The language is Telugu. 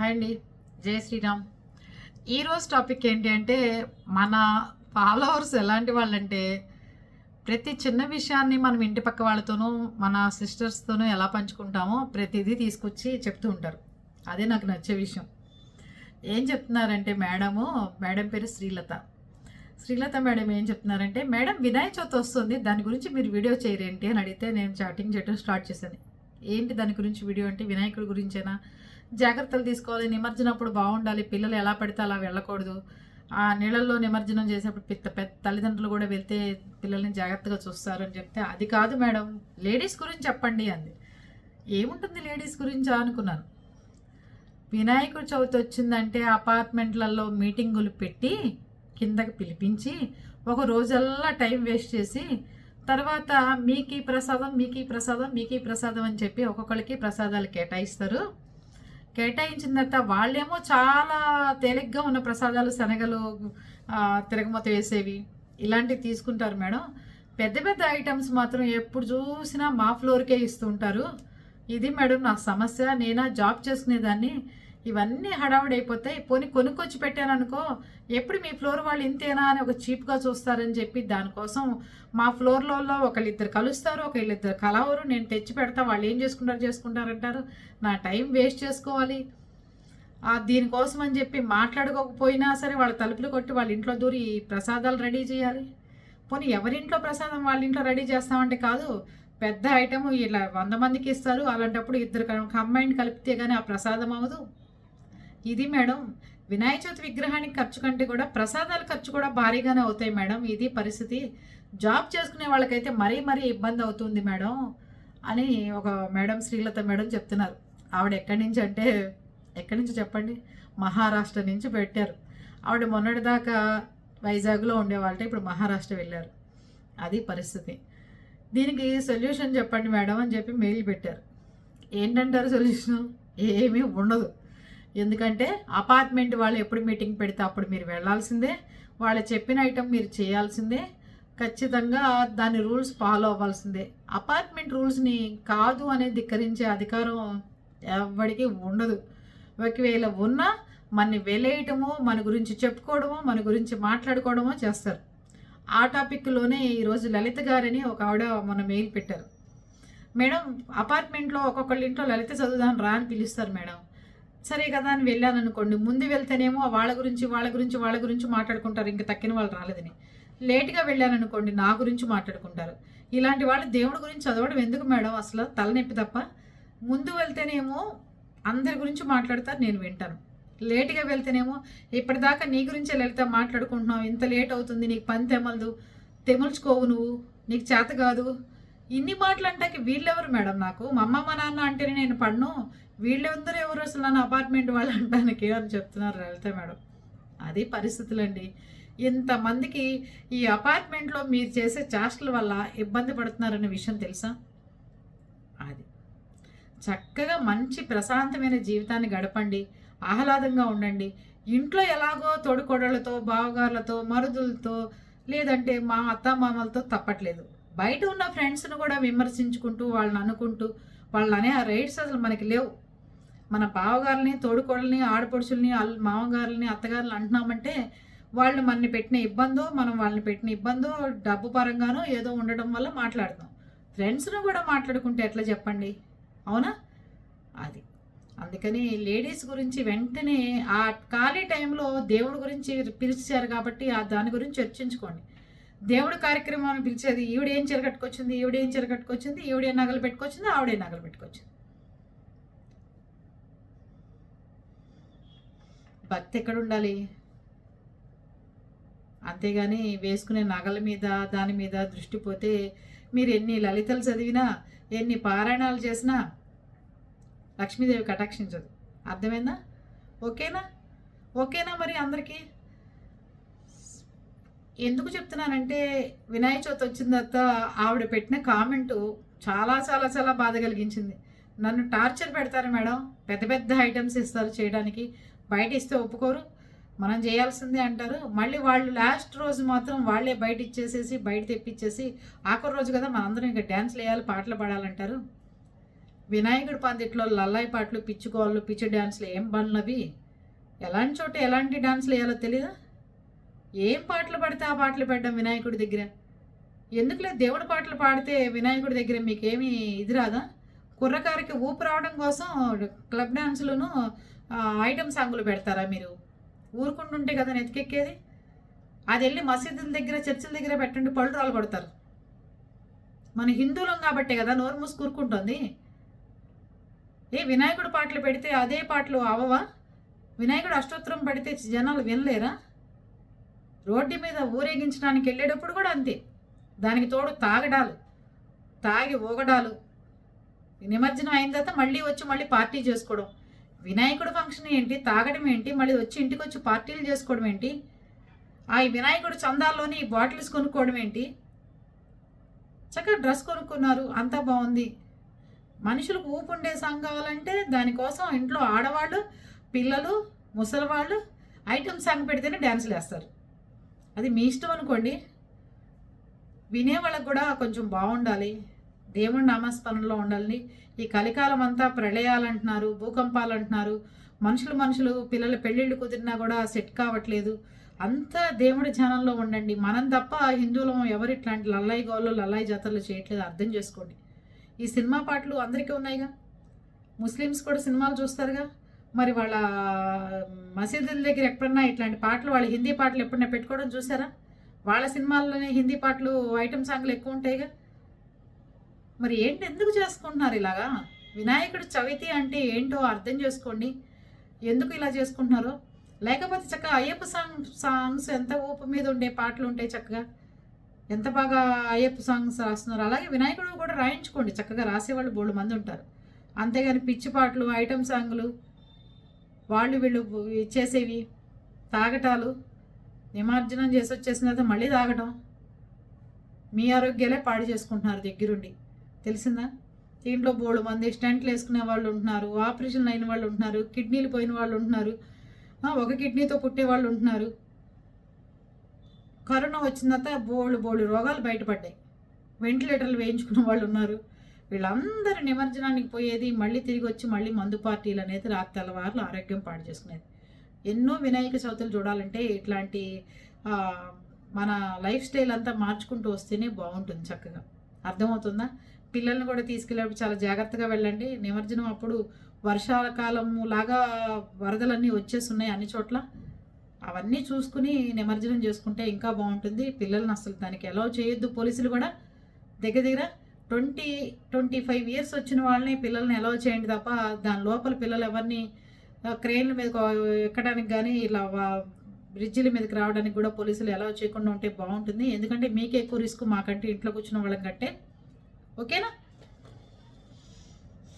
హాయ్ అండి. జై శ్రీరామ్. ఈరోజు టాపిక్ ఏంటి అంటే మన ఫాలోవర్స్ ఎలాంటి వాళ్ళంటే ప్రతి చిన్న విషయాన్ని మనం ఇంటి పక్క వాళ్ళతోనూ మన సిస్టర్స్తోనూ ఎలా పంచుకుంటామో ప్రతిదీ తీసుకొచ్చి చెప్తూ ఉంటారు. అదే నాకు నచ్చే విషయం. ఏం చెప్తున్నారంటే మేడము మేడం పేరు శ్రీలత. శ్రీలత మేడం ఏం చెప్తున్నారంటే మేడం వినాయక చవితి వస్తుంది దాని గురించి మీరు వీడియో చేయరేంటి? అని అడిగితే నేను చాటింగ్ చేయడం స్టార్ట్ చేశాను. ఏంటి దాని గురించి వీడియో అంటే వినాయకుడి గురించేనా? జాగ్రత్తలు తీసుకోవాలి నిమజ్జనప్పుడు బాగుండాలి పిల్లలు ఎలా పడితే అలా వెళ్ళకూడదు. ఆ నీళ్ళల్లో నిమజ్జనం చేసేప్పుడు పెద్ద పెద్ద తల్లిదండ్రులు కూడా వెళ్తే పిల్లల్ని జాగ్రత్తగా చూస్తారు అని చెప్తే అది కాదు మేడం లేడీస్ గురించి చెప్పండి అంది. ఏముంటుంది లేడీస్ గురించా అనుకున్నాను. వినాయకుడు చవితి వచ్చిందంటే అపార్ట్మెంట్లలో మీటింగులు పెట్టి కిందకి పిలిపించి ఒక రోజల్లా టైం వేస్ట్ చేసి తర్వాత మీకు ఈ ప్రసాదం మీకు ఈ ప్రసాదం మీకు ఈ ప్రసాదం అని చెప్పి ఒక్కొక్కరికి ప్రసాదాలు కేటాయిస్తారు. కేటాయించిన తర్వాత వాళ్ళేమో చాలా తేలిగ్గా ఉన్న ప్రసాదాలు శనగలు తిరగమత వేసేవి. ఇలాంటివి తీసుకుంటారు మేడం. పెద్ద పెద్ద ఐటమ్స్ మాత్రం ఎప్పుడు చూసినా మా ఫ్లోర్కే ఇస్తుంటారు ఇది మేడం నా సమస్య. నేనా జాబ్ చేసుకునేదాన్ని. ఇవన్నీ హడావుడైపోతాయి అయిపోతాయి పోనీ కొనుక్కొచ్చి పెట్టాను అనుకో ఎప్పుడు మీ ఫ్లోర్ వాళ్ళు ఇంతేనా అని ఒక చీప్గా చూస్తారని చెప్పి దానికోసం మా ఫ్లోర్లలో ఒకళ్ళిద్దరు కలుస్తారు ఒకళ్ళిద్దరు కలవరు నేను తెచ్చి పెడతా వాళ్ళు ఏం చేసుకుంటారు చేసుకుంటారంటారు నా టైం వేస్ట్ చేసుకోవాలి. దీనికోసం అని చెప్పి మాట్లాడుకోకపోయినా సరే వాళ్ళ తలుపులు కొట్టి వాళ్ళ ఇంట్లో దూరి ప్రసాదాలు రెడీ చేయాలి. పోనీ ఎవరింట్లో ప్రసాదం వాళ్ళ ఇంట్లో రెడీ చేస్తామంటే కాదు పెద్ద ఐటమ్ ఇలా వంద మందికి ఇస్తారు. అలాంటప్పుడు ఇద్దరు కంబైండ్ కలిపితే కానీ ఆ ప్రసాదం అవ్వదు. ఇది మేడం వినాయక చవితి విగ్రహానికి ఖర్చు కంటే కూడా ప్రసాదాల ఖర్చు కూడా భారీగానే అవుతాయి మేడం. ఇది పరిస్థితి. జాబ్ చేసుకునే వాళ్ళకైతే మరీ మరీ ఇబ్బంది అవుతుంది మేడం అని ఒక మేడం శ్రీలత మేడం చెప్తున్నారు. ఆవిడ ఎక్కడి నుంచి అంటే ఎక్కడి నుంచి చెప్పండి? మహారాష్ట్ర నుంచి పెట్టారు. ఆవిడ మొన్నటిదాకా వైజాగ్లో ఉండేవాళ్ళట ఇప్పుడు మహారాష్ట్ర వెళ్ళారు. అది పరిస్థితి. దీనికి సొల్యూషన్ చెప్పండి మేడం అని చెప్పి మెయిల్ పెట్టారు. ఏంటంటారు సొల్యూషన్? ఏమీ ఉండదు. ఎందుకంటే అపార్ట్మెంట్ వాళ్ళు ఎప్పుడు మీటింగ్ పెడితే అప్పుడు మీరు వెళ్ళాల్సిందే. వాళ్ళు చెప్పిన ఐటమ్ మీరు చేయాల్సిందే. ఖచ్చితంగా దాని రూల్స్ ఫాలో అవ్వాల్సిందే. అపార్ట్మెంట్ రూల్స్ని కాదు అనేది ధిక్కరించే అధికారం ఎవరికి ఉండదు. ఒకవేళ ఉన్నా మనని వెలేయటమో మన గురించి చెప్పుకోవడమో మన గురించి మాట్లాడుకోవడమో చేస్తారు. ఆ టాపిక్లోనే ఈరోజు లలిత గారని ఒక ఆవిడ మన మెయిల్ పెట్టారు. మేడం అపార్ట్మెంట్లో ఒక్కొక్కళ్ళ ఇంట్లో లలిత చదువుదాని రా అని పిలుస్తారు మేడం. సరే కదా అని వెళ్ళాను అనుకోండి ముందు వెళ్తేనేమో వాళ్ళ గురించి వాళ్ళ గురించి వాళ్ళ గురించి మాట్లాడుకుంటారు. ఇంకా తక్కిన వాళ్ళు రాలేదని. లేట్గా వెళ్ళాను అనుకోండి నా గురించి మాట్లాడుకుంటారు. ఇలాంటి వాళ్ళు దేవుడి గురించి చదవడం ఎందుకు మేడం? అసలు తలనొప్పి తప్ప. ముందు వెళ్తేనేమో అందరి గురించి మాట్లాడతారు నేను వింటాను. లేట్గా వెళ్తేనేమో ఇప్పటిదాకా నీ గురించే లలిత మాట్లాడుకుంటున్నావు. ఇంత లేట్ అవుతుంది నీకు పని తెమలదు. తెమల్చుకోవు నువ్వు నీకు చేత కాదు. ఇన్ని మాటలు అంటాకి వీళ్ళెవరు మేడం నాకు? మా అమ్మ మా నాన్న అంటేనే నేను పన్ను. వీళ్ళందరూ ఎవరు అసలు నన్ను అపార్ట్మెంట్ వాళ్ళు అంటానికి అని చెప్తున్నారు లలిత మేడం. అది పరిస్థితులండి. ఇంతమందికి ఈ అపార్ట్మెంట్లో మీరు చేసే చేష్టల వల్ల ఇబ్బంది పడుతున్నారనే విషయం తెలుసా? అది. చక్కగా మంచి ప్రశాంతమైన జీవితాన్ని గడపండి. ఆహ్లాదంగా ఉండండి. ఇంట్లో ఎలాగో తోడుకోడళ్ళతో బావగారులతో మరుదులతో లేదంటే మా అత్త మామలతో తప్పట్లేదు. బయట ఉన్న ఫ్రెండ్స్ను కూడా విమర్శించుకుంటూ వాళ్ళని అనుకుంటూ వాళ్ళనే ఆ రైట్స్ అసలు మనకి లేవు. మన బావగారులని తోడుకోడల్ని ఆడపడుచుల్ని మామగారులని అత్తగారులు అంటున్నామంటే వాళ్ళు మనని పెట్టిన ఇబ్బందో మనం వాళ్ళని పెట్టిన ఇబ్బందో డబ్బు పరంగానో ఏదో ఉండడం వల్ల మాట్లాడుతాం. ఫ్రెండ్స్ను కూడా మాట్లాడుకుంటే ఎట్లా చెప్పండి? అవునా? అది. అందుకని లేడీస్ గురించి వెంటనే ఆ ఖాళీ టైంలో దేవుడి గురించి పిలిచారు కాబట్టి ఆ దాని గురించి చర్చించుకోండి. దేవుడి కార్యక్రమాన్ని పిలిచేది ఈవిడేం చెరగట్టుకొచ్చింది ఈవిడేం చెరగట్టుకొచ్చింది ఈవిడే నగలు పెట్టుకొచ్చింది ఆవిడే నగలు పెట్టుకొచ్చింది? భక్తి ఎక్కడ ఉండాలి అంతేగాని వేసుకునే నగల మీద దాని మీద దృష్టి పోతే మీరు ఎన్ని లలితలు చదివినా ఎన్ని పారాయణాలు చేసినా లక్ష్మీదేవి కటాక్షించదు. అర్థమైందా? ఓకేనా? ఓకేనా మరి అందరికీ? ఎందుకు చెప్తున్నానంటే వినాయక చవితి వచ్చిన తర్వాత ఆవిడ పెట్టిన కామెంటు చాలా చాలా చాలా బాధ కలిగించింది. నన్ను టార్చర్ పెడతారు మేడం. పెద్ద పెద్ద ఐటమ్స్ ఇస్తారు చేయడానికి. బయట ఇస్తే ఒప్పుకోరు. మనం చేయాల్సిందే అంటారు. మళ్ళీ వాళ్ళు లాస్ట్ రోజు మాత్రం వాళ్ళే బయట ఇచ్చేసేసి బయట తెప్పించేసి ఆఖరి రోజు కదా మనందరం ఇంకా డ్యాన్స్లు వేయాలి పాటలు పాడాలంటారు. వినాయకుడి పందిట్లో లల్లాయి పాటలు పిచ్చుకోళ్ళు పిచ్చి డ్యాన్స్లు ఏం బండ్లవి ఎలాంటి చోట ఎలాంటి డాన్స్లు వేయాలో తెలియదా ఏం పాటలు పడితే ఆ పాటలు పెట్టడం వినాయకుడి దగ్గర? ఎందుకులే దేవుడి పాటలు పాడితే వినాయకుడి దగ్గర మీకేమీ ఇది రాదా? కుర్రకారికి ఊపు రావడం కోసం క్లబ్ డాన్సులను ఐటమ్ సాంగులు పెడతారా మీరు? ఊరుకుంటుంటే కదా నెతికెక్కేది అది వెళ్ళి మసీదుల దగ్గర చర్చిల దగ్గర పెట్టండి పళ్ళు కొడతారు మన హిందువులం కాబట్టే కదా నోరు మూసి కూరుకుంటుంది. ఏ వినాయకుడు పాటలు పెడితే అదే పాటలు అవవా వినాయకుడు అష్టోత్తరం పడితే జనాలు వినలేరా? రోడ్డు మీద ఊరేగించడానికి వెళ్ళేటప్పుడు కూడా అంతే. దానికి తోడు తాగడాలు తాగి ఊగడాలు. నిమజ్జనం అయిన తర్వాత మళ్ళీ వచ్చి మళ్ళీ పార్టీ చేసుకోవడం. వినాయకుడు ఫంక్షన్ ఏంటి? తాగడం ఏంటి? మళ్ళీ వచ్చి ఇంటికి వచ్చి పార్టీలు చేసుకోవడం ఏంటి? ఆ వినాయకుడు చందాల్లోని ఈ బాటిల్స్ కొనుక్కోవడం ఏంటి? చక్కగా డ్రెస్ కొనుక్కున్నారు. అంతా బాగుంది. మనుషులకు ఊపు ఉండే సాంగ్ కావాలంటే దానికోసం ఇంట్లో ఆడవాళ్ళు పిల్లలు ముసలివాళ్ళు ఐటమ్ సాంగ్ పెడితేనే డ్యాన్సులు వేస్తారు. అది మీ ఇష్టం అనుకోండి. వినే వాళ్ళకు కూడా కొంచెం బాగుండాలి. దేవుడి నామస్మరణలో ఉండాలని ఈ కలికాలం అంతా ప్రళయాలు అంటున్నారు భూకంపాలు అంటున్నారు మనుషులు మనుషులు పిల్లల పెళ్ళిళ్ళు కుదిరినా కూడా సెట్ కావట్లేదు. అంతా దేవుడి ధ్యానంలో ఉండండి. మనం తప్ప హిందువులం ఎవరు ఇట్లాంటి లల్లాయి గోళ్ళు లల్లాయి జాతరలు చేయట్లేదు. అర్థం చేసుకోండి. ఈ సినిమా పాటలు అందరికీ ఉన్నాయిగా? ముస్లిమ్స్ కూడా సినిమాలు చూస్తారుగా? మరి వాళ్ళ మసీదుల దగ్గర ఎప్పుడన్నా ఇట్లాంటి పాటలు వాళ్ళ హిందీ పాటలు ఎప్పుడన్నా పెట్టుకోవడం చూసారా? వాళ్ళ సినిమాల్లోనే హిందీ పాటలు ఐటమ్ సాంగ్లు ఎక్కువ ఉంటాయిగా? మరి ఏంటి ఎందుకు చేసుకుంటున్నారు ఇలాగా? వినాయకుడు చవితి అంటే ఏంటో అర్థం చేసుకోండి. ఎందుకు ఇలా చేసుకుంటున్నారో? లేకపోతే చక్కగా అయ్యప్ప సాంగ్ సాంగ్స్ ఎంత ఊపు మీద ఉండే పాటలు ఉంటాయి చక్కగా? ఎంత బాగా అయ్యప్ప సాంగ్స్ రాస్తున్నారు? అలాగే వినాయకుడు కూడా రాయించుకోండి. చక్కగా రాసేవాళ్ళు బోళ్ళు మంది ఉంటారు. అంతేగాని పిచ్చి పాటలు ఐటమ్ సాంగ్లు వాళ్ళు వీళ్ళు చేసేవి తాగటాలు నిమార్జనం చేసి వచ్చేసిన తర్వాత మళ్ళీ తాగటం మీ ఆరోగ్యాలే పాడు చేసుకుంటున్నారు దగ్గరుండి. తెలిసిందా? దీంట్లో బోళ్ళు మంది స్టంట్లు వేసుకునే వాళ్ళు ఉంటున్నారు ఆపరేషన్లు అయిన వాళ్ళు ఉంటున్నారు కిడ్నీలు పోయిన వాళ్ళు ఉంటున్నారు ఒక కిడ్నీతో పుట్టే వాళ్ళు ఉంటున్నారు. కరోనా వచ్చిన తర్వాత బోళ్ళు బోళ్ళు రోగాలు బయటపడ్డాయి. వెంటిలేటర్లు వేయించుకున్న వాళ్ళు ఉన్నారు. వీళ్ళందరూ నిమజ్జనానికి పోయేది మళ్ళీ తిరిగి వచ్చి మళ్ళీ మందు పార్టీలు అనేది రాత్రి తెల్లవారులు ఆరోగ్యం పాడు చేసుకునేది. ఎన్నో వినాయక చవితులు చూడాలంటే ఇట్లాంటి మన లైఫ్ స్టైల్ అంతా మార్చుకుంటూ వస్తేనే బాగుంటుంది చక్కగా. అర్థమవుతుందా? పిల్లల్ని కూడా తీసుకెళ్ళేటప్పుడు చాలా జాగ్రత్తగా వెళ్ళండి. నిమజ్జనం అప్పుడు వర్షాల కాలం లాగా వరదలన్నీ వచ్చేస్తున్నాయి అన్ని చోట్ల. అవన్నీ చూసుకుని నిమజ్జనం చేసుకుంటే ఇంకా బాగుంటుంది. పిల్లల్ని అసలు దానికి అలౌ చేయొద్దు. పోలీసులు కూడా దగ్గర దగ్గర ట్వంటీ ట్వంటీ ఫైవ్ ఇయర్స్ వచ్చిన వాళ్ళని పిల్లల్ని అలౌ చేయండి తప్ప దాని లోపల పిల్లలు ఎవరిని క్రెయిన్ల క్రేన్ల మీద ఎక్కడానికి కానీ ఇలా బ్రిడ్జిల మీదకి రావడానికి కూడా పోలీసులు అలౌ చేయకుండా ఉంటే బాగుంటుంది. ఎందుకంటే మీకే ఎక్కువ రిస్క్ మాకంటే ఇంట్లో కూర్చున్న వాళ్ళం కంటే ఓకేనా